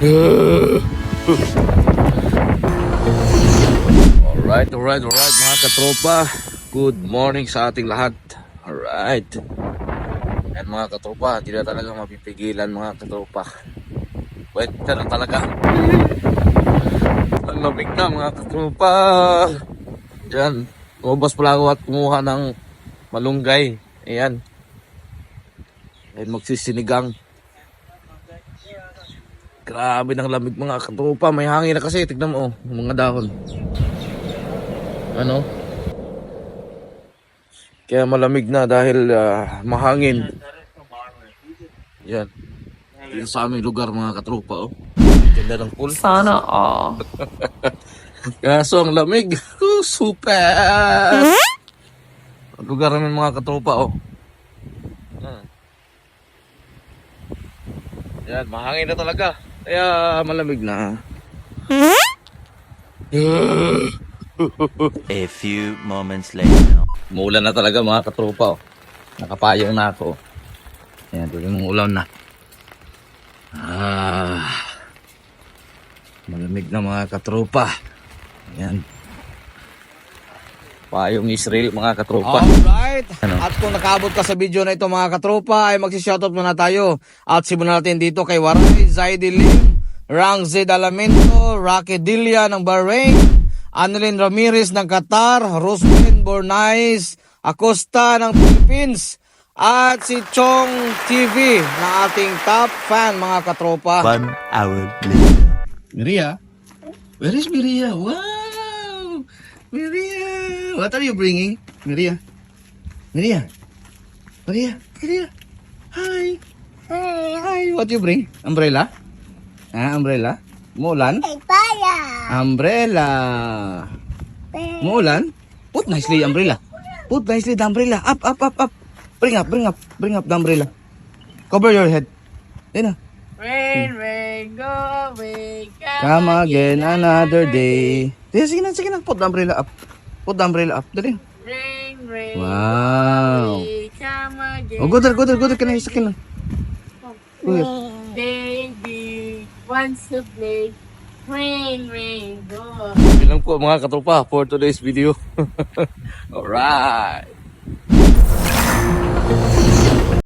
alright, alright, alright mga katropa. Good morning sa ating lahat. Alright. Yan mga katropa, hindi na talaga mapipigilan mga katropa. Wait, na talaga. Ang lamig na mga katropa. Diyan, lumabas pala ako at kumuha ng malunggay. Ayan. Ayan, magsisinigang. Grabe ng lamig mga katropa. May hangin na kasi. Tignan mo, oh, mga dahon. Ano? Kaya malamig na dahil ah, mahangin. Yan. Yan sa aming lugar mga katropa. Oh. Ganda ng pool. Sana all. Kaso ang lamig. Oh, super! Ang lugar namin mga katropa, oh. Yan, mahangin na talaga. Kaya malamig na. A few moments later. Muulan na talaga mga katropa, oh. Nakapayong na ako. Yan, tuloy mong ulan na. Ah. Malamig na mga katropa. Yan. Payong Israel mga katropa. Alright. Ano? At kung nakaabot ka sa video na ito mga katropa, ay magsi-shoutout muna tayo. At simulan natin dito kay Waray, Zaidi Lim, Rang Z Alamento, Rocky Dilia ng Bahrain, Annalyn Ramirez ng Qatar, Roslyn Bornais, Acosta ng Philippines, at si Chong TV na ating top fan mga katropa. One hour later. Maria? Where is Maria? Wow! Maria! What are you bringing? Maria? Maria? Maria? Maria? Hi! Hi! Hi! What you bring? Umbrella? Ah, umbrella? Muulan? Umbrella! Muulan? Put nicely umbrella. Put nicely the umbrella. Up, up, up, up. Bring up, bring up, bring up the umbrella. Cover your head. Then, Rain, rain, go away. Come again another day. Sige, sige na, sige na. Put the umbrella up. Put the umbrella up. Dali. Rain, rain, Wow. come again. Oh, go there, go there, go there. Can I sakin na? Baby wants to play. Rain, rain, go. Yun lang po mga katropa for today's video. Alright.